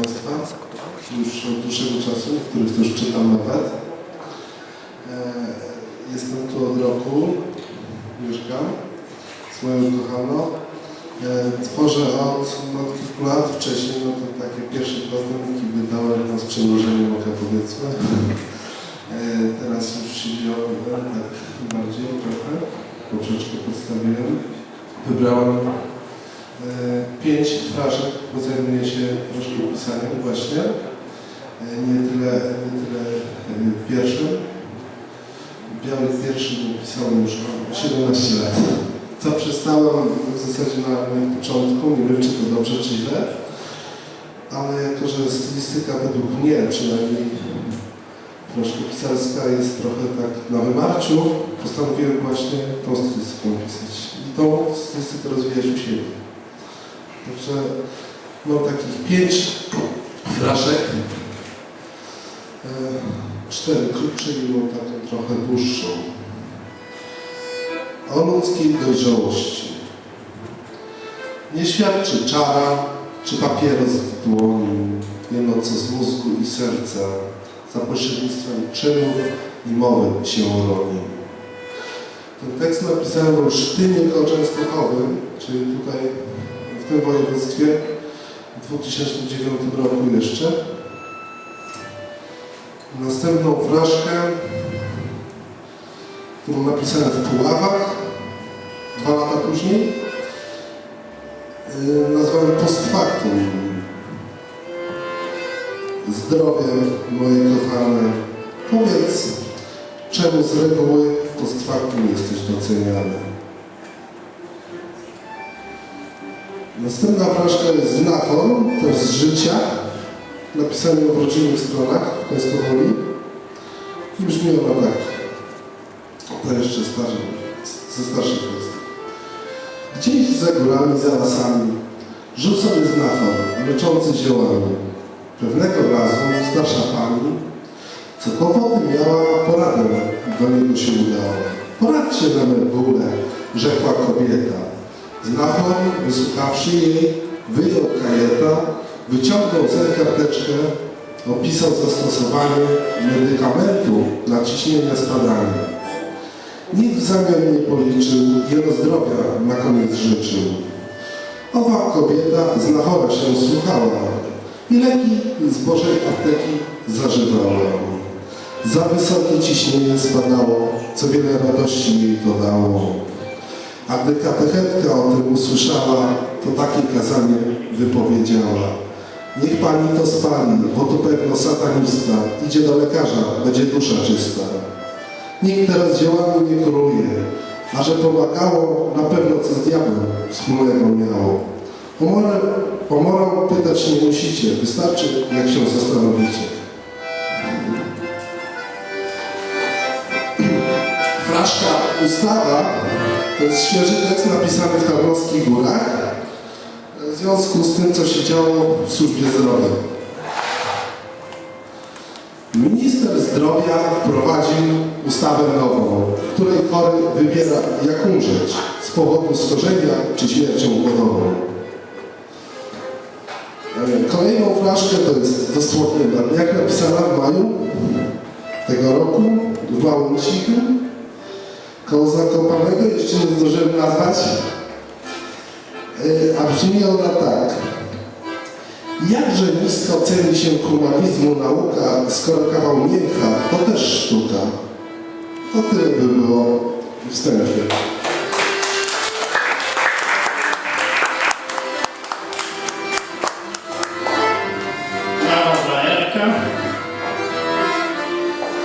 Państwa już od dłuższego czasu, których też czytam nawet. E, Jestem tu od roku, mieszkam z moją kochaną. E, Tworzę od, no, od lat, wcześniej no to takie pierwsze podręki wydałem no, z przymrużeniem oka powiedzmy. E, Teraz już się wziąłem tak bardziej trochę, poprzeczkę podstawiłem. Wybrałem pięć fraszek, bo zajmuję się troszkę pisaniem właśnie. E, Nie tyle, nie tyle e, pierwszym. Biały pierwszy pisałem już mam 17 lat. Co przestałem w zasadzie na moim początku, nie wiem czy to dobrze czy źle, ale jako, że stylistyka według mnie przynajmniej troszkę pisarska jest trochę tak na wymarciu, postanowiłem właśnie tą stylistyką pisać. I tą stylistykę rozwijać u siebie. Także mam takich pięć fraszek. E, Cztery krótsze i mam taką trochę dłuższą. O ludzkiej dojrzałości. Nie świadczy czara czy papieros w dłoni, jeno co z mózgu i serca, za pośrednictwem czynów i mowy się roni. Ten tekst napisałem w Sztynie koło Częstochowym, czyli tutaj w tym województwie w 2009 roku jeszcze. Następną fraszkę, którą napisałem w Puławach dwa lata później, yy, nazwałem Post Factum. Zdrowie moje kochane, powiedz, czemu z reguły post factum jesteś doceniany? Następna fraszka jest znachor, też z życia, napisana w rodzinnych stronach w Kęskowoli. I brzmi ona tak, to jeszcze starzy, ze starszych tekstów. Gdzieś za górami, za lasami, sobie znachor, leczący ziołami. Pewnego razu starsza pani, co kłopoty miała, poradę do niego się udała. Poradźcie na me bóle, rzekła kobieta. Znachor, wysłuchawszy jej, wyjął kajeta, wyciągnął zer karteczkę, opisał zastosowanie medykamentu na ciśnienie spadanie. Nic w zamian nie policzył, jego zdrowia na koniec życzył. Owa kobieta znachora się słuchała i leki z Bożej apteki zażywała. Za wysokie ciśnienie spadało, co wiele radości jej to dało. A gdy katechetka o tym usłyszała, to takie kazanie wypowiedziała. Niech pani to spali, bo tu pewno satanista. Idzie do lekarza, będzie dusza czysta. Nikt teraz dziełami nie króluje, a że pomagało, na pewno co z diabłem wspólnego miało. O pytać nie musicie, wystarczy jak się zastanowicie. Fraszka ustawa to jest świeży tekst napisany w Karnowskich Górach w związku z tym, co się działo w służbie zdrowia. Minister zdrowia wprowadził ustawę nową, w której chory wybiera jak umrzeć z powodu schorzenia czy śmiercią głodową. E, Kolejną flaszkę to jest dosłownie jak napisana w maju tego roku w Małym Cichym koło Zakopanego, jeszcze nie zdążyłem nazwać, E, a brzmi ona tak. Jakże nisko ceni się humanizmu nauka, skoro kawał mięcha to też sztuka. To tyle by było w wstępie.